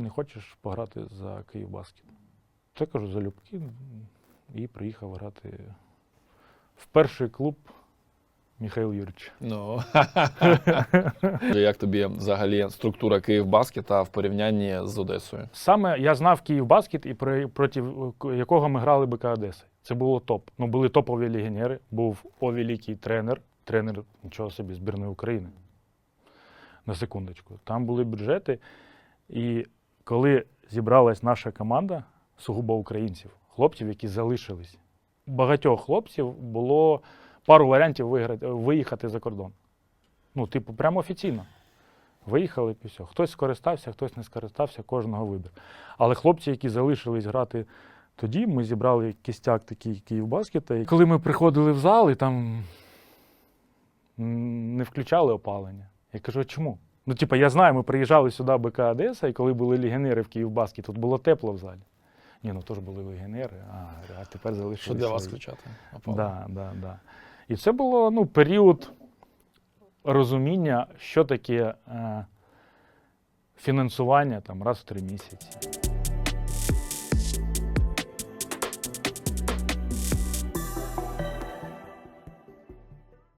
Не хочеш пограти за Київбаскет? Це кажу залюбки і приїхав грати в перший клуб Михайло Юрійович. Ну як тобі взагалі структура Київбаскета в порівнянні з Одесою? Саме я знав Київбаскет і проти якого ми грали БК Одеси. Це було топ. Ну, були топові легіонери, був о великий тренер, тренер нічого собі збірної України. На секундочку. Там були бюджети. І коли зібралась наша команда сугубо українців, хлопців, які залишились, багатьох хлопців було пару варіантів виграти, виїхати за кордон. Ну, типу, прямо офіційно. Виїхали і все. Хтось скористався, хтось не скористався, кожного вибір. Але хлопці, які залишились грати тоді, ми зібрали кістяк такий Київбаскета. І коли ми приходили в зал, і там не включали опалення. Я кажу, а чому? Ну, типа, я знаю, ми приїжджали сюди БК Одеса, і коли були легіонери в Київбаскі, тут було тепло в залі. Ні, ну теж були легіонери, а, а тепер залишилися. Що для вас включати? Да, да, да. І це було ну, період розуміння, що таке е, фінансування там, раз в три місяці.